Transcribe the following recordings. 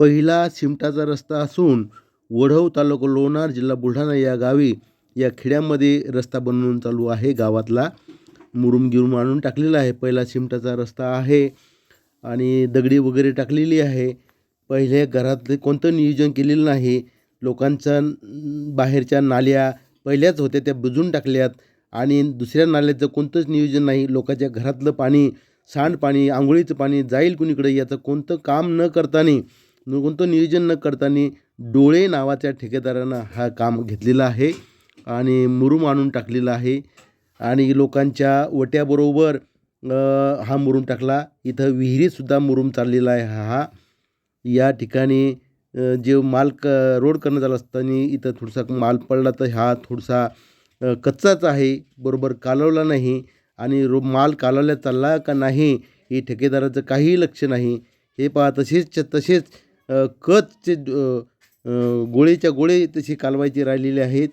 पहिला शिमटाचा रस्ता असून वढव तालुका लोणार जिल्हा बुलढाणा या गावी या खेड्यामध्ये रस्ता बनवून चालू आहे. गावातला मुरुम गिरुम आणून टाकलेला आहे. पहिला शिमटाचा रस्ता आहे आणि दगडी वगैरे टाकलेली आहे. पहिले घरातले कोणतं नियोजन केलेलं नाही. लोकांच्या बाहेरच्या नाल्या पहिल्याच होत्या त्या बुजून टाकल्यात आणि दुसऱ्या नाल्याचं कोणतंच नियोजन नाही. लोकांच्या घरातलं पाणी सांडपाणी आंघोळीचं पाणी जाईल कुणीकडे याचं कोणतं काम न करताना कोणतं नियोजन न करताना डोळे नावाच्या ठेकेदारानं हा काम घेतलेला आहे आणि मुरुम आणून टाकलेला आहे आणि लोकांच्या वट्याबरोबर हा मुरुम टाकला. इथं विहिरीतसुद्धा मुरुम चाललेला आहे हा. हा या ठिकाणी जे माल क रोड करणं झालं असताना इथं थोडासा माल पडला तर हा थोडासा कच्चाच आहे. बरोबर कालवला नाही आणि रो माल कालवल्या चालला का नाही हे ठेकेदाराचं काहीही लक्ष नाही. हे पहा तसेच तसेच अ, गोळीच्या गोळी गोळेच्या गोळे तशी कालवायचे राहिलेले आहेत.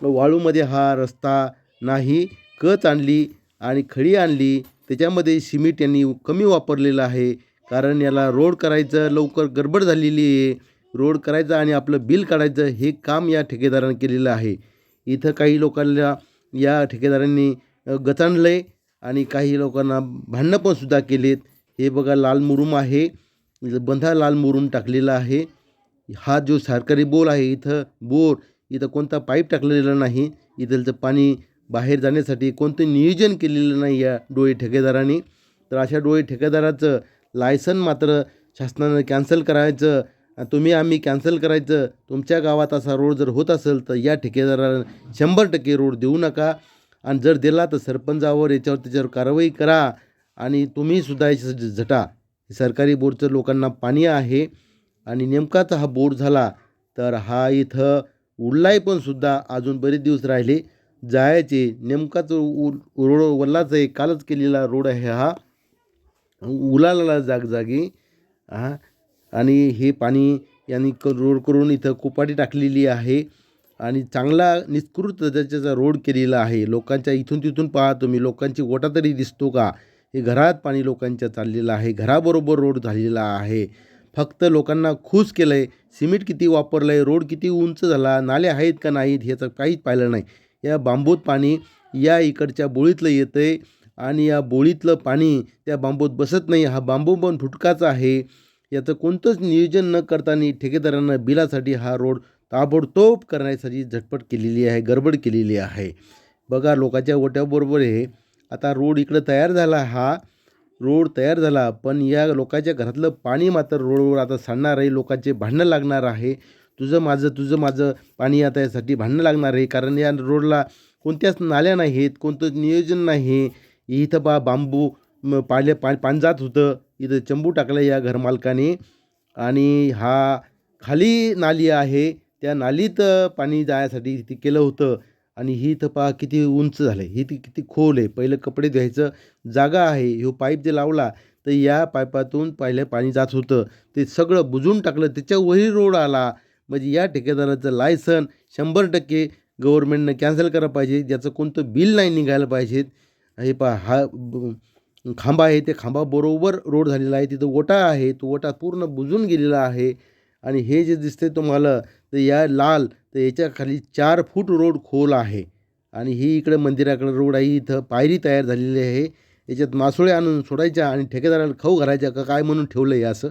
वाळूमध्ये हा रस्ता नाही. कच आणली आणि खडी आणली. त्याच्यामध्ये सिमेंट यांनी कमी वापरलेलं आहे. कारण याला रोड करायचं लवकर गडबड झालेली आहे. रोड करायचं आणि आपलं बिल काढायचं हे काम या ठेकेदारानं केलेलं आहे. इथं काही लोकांना या ठेकेदारांनी अ, गचाणलं आहे आणि काही लोकांना भांडणं पण सुद्धा केलेत. हे बघा लाल मुरुम आहे. म्हणजे बंधा लाल मोरून टाकलेला आहे. हा जो सरकारी बोर आहे इथं बोर इथं कोणता पाईप टाकलेला नाही. इथलचं पाणी बाहेर जाण्यासाठी कोणतं नियोजन केलेलं नाही या डोळे ठेकेदाराने. तर अशा डोळे ठेकेदाराचं लायसन मात्र शासनानं कॅन्सल करायचं. तुम्ही आम्ही कॅन्सल करायचं. तुमच्या गावात असा रोड जर होत असेल तर या ठेकेदारानं शंभर टक्के रोड देऊ नका. आणि जर दिला तर सरपंचावर याच्यावर त्याच्यावर कारवाई करा. आणि तुम्हीसुद्धा याच्यासाठी झटा. सरकारी बोरचं लोकांना पाणी आहे आणि नेमकाच हा बोर झाला तर हा इथं उडलाय पण सुद्धा अजून बरेच दिवस राहिले. जायचे नेमकाच उ रोड वल्लाच आहे कालच केलेला रोड आहे हा. उलाला जागजागी हा. आणि हे पाणी यांनी क रोड करून इथं कुपाटी टाकलेली आहे. आणि चांगला निष्कृत त्याच्याचा रोड केलेला आहे. लोकांच्या इथून तिथून पाहा तुम्ही लोकांची ओटा तरी दिसतो का? हे घरात पाणी लोकांच्या चाललेलं आहे घराबरोबर रोड झालेला आहे. फक्त लोकांना खुश केलं आहे सिमेंट किती वापरलं आहे रोड किती उंच झाला नाले आहेत का नाहीत ह्याचं काहीच पाहिलं नाही. या बांबूत पाणी या इकडच्या बोळीतलं येतं आहे आणि या बोळीतलं पाणी त्या बांबूत बसत नाही. हा बांबू पण फुटकाचा आहे. याचं कोणतंच नियोजन न करताना ठेकेदारांना बिलासाठी हा रोड ताबडतोब करण्यासाठी झटपट केलेली आहे गडबड केलेली आहे. बघा लोकांच्या ओट्याबरोबर हे आता रोड इकडं तयार झाला हा रोड तयार झाला पण या लोकांच्या घरातलं पाणी मात्र रोडवर आता सांडणार आहे लोकांचे भांडणं लागणार आहे. तुझं माझं तुझं माझं पाणी आता यासाठी भांडणं लागणार आहे कारण या रोडला कोणत्याच नाल्या नाहीत कोणतं नियोजन नाही. इथं बा बांबू पाले पा पाणी जात होतं. इथं चंबू टाकलं या घरमालकाने आणि हा खाली नाली आहे. त्या नालीत पाणी जाण्यासाठी तिथे केलं होतं. आणि ही इथं पहा किती उंच झालं आहे ही ती किती खोल आहे. पहिलं कपडे धुवायचं जागा आहे. ह्यो पाईप जे लावला तर या पाईपातून पहिलं पाणी जात होतं. ते सगळं बुजून टाकलं. त्याच्यावरही रोड आला. म्हणजे या ठेकेदाराचं लायसन शंभर टक्के गव्हर्मेंटनं कॅन्सल करायला पाहिजे. ज्याचं कोणतं बिल नाही निघायला पाहिजेत हे पहा हा खांबा आहे. ते खांबाबरोबर रोड झालेला आहे. तिथं ओटा आहे. तो ओटा पूर्ण बुजून गेलेला आहे. आणि हे जे दिसते तुम्हाला तर या लाल तर याच्या खाली चार फूट रोड खोल आहे. आणि ही इकडे मंदिराकडे रोड आहे. इथं पायरी तयार झालेली आहे. याच्यात मासोळे आणून सोडायच्या आणि ठेकेदाराला खाऊ घालायच्या का काय म्हणून ठेवलं आहे असं.